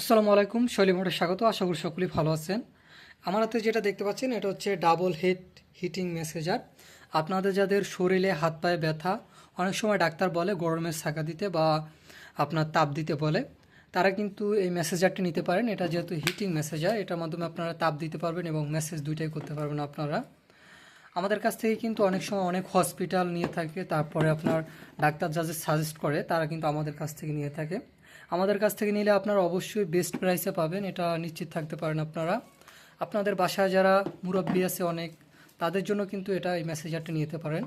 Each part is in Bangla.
আসসালামু আলাইকুম, শৈলী মোটে স্বাগত। আশা করি সকলেই ভালো আছেন। আমার হাতে যেটা দেখতে পাচ্ছেন, এটা হচ্ছে ডাবল হেড হিটিং মেসেজার আপনাদের যাদের শরীরে হাত পায়ে ব্যথা, অনেক সময় ডাক্তার বলে গরমের ছাকা দিতে বা আপনার তাপ দিতে বলে। তারা কিন্তু এই মেসেজারটি নিতে পারেন। এটা যেহেতু হিটিং মেসেজার এটার মাধ্যমে আপনারা তাপ দিতে পারবেন এবং মেসেজ দুইটাই করতে পারবেন আপনারা। আমাদের কাছ থেকে কিন্তু অনেক সময় অনেক হসপিটাল নিয়ে থাকে, তারপরে আপনার ডাক্তার যা সাজেস্ট করে, তারা কিন্তু আমাদের কাছ থেকে নিয়ে থাকে। আমাদের কাছ থেকে নিলে আপনারা অবশ্যই বেস্ট প্রাইসে পাবেন, এটা নিশ্চিত থাকতে পারেন আপনারা। আপনাদের বাসায় যারা মুরব্বী আছে অনেক, তাদের জন্য কিন্তু এটা এই মেসেজারটা নিতে পারেন।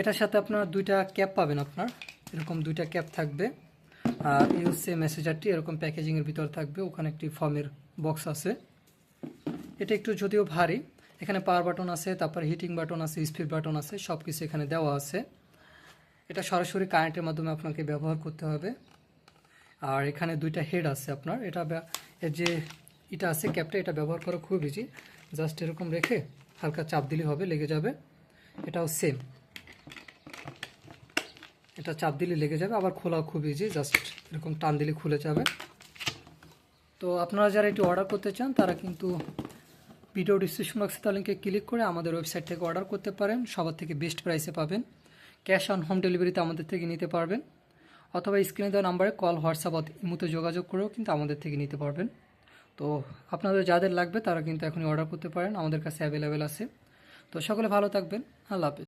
এটার সাথে আপনার দুইটা ক্যাপ পাবেন আপনার, এরকম দুইটা ক্যাপ থাকবে। আর এই হচ্ছে মেসেজারটি এরকম প্যাকেজিংয়ের ভিতর থাকবে, ওখানে একটি ফর্মের বক্স আছে। এটা একটু যদিও ভারী এখানে পাওয়ার বাটন আছে, তারপর হিটিং বাটন আছে স্পিড বাটন আছে সব কিছু এখানে দেওয়া আছে। এটা সরাসরি কারেন্টের মাধ্যমে আপনাকে ব্যবহার করতে হবে। আর এখানে দুইটা হেড আছে আপনার। এটা এর যে এটা আছে ক্যাপটা এটা ব্যবহার করা খুব ইজি জাস্ট এরকম রেখে হালকা চাপ দিলে হবে, লেগে যাবে। এটাও সেম এটা চাপ দিলে লেগে যাবে, আবার খোলাও খুব ইজি জাস্ট এরকম টান দিলে খুলে যাবে। তো আপনারা যারা এটি অর্ডার করতে চান, তারা কিন্তু ভিডিও ডিসক্রিপশন বক্সে তার লিঙ্কে ক্লিক করে আমাদের ওয়েবসাইট থেকে অর্ডার করতে পারেন। সবার থেকে বেস্ট প্রাইসে পাবেন। ক্যাশ অন হোম ডেলিভারিতে আমাদের থেকে নিতে পারবেন। অথবা স্ক্রিনে দেওয়া নাম্বারে কল হোয়াটসঅ্যাপ ইমুতে যোগাযোগ করেও কিন্তু আমাদের থেকে নিতে পারবেন। তো আপনাদের যাদের লাগবে তারা কিন্তু এখনই অর্ডার করতে পারেন। আমাদের কাছে অ্যাভেলেবেল আছে। তো সকলে ভালো থাকবেন। আল্লাহ হাফেজ।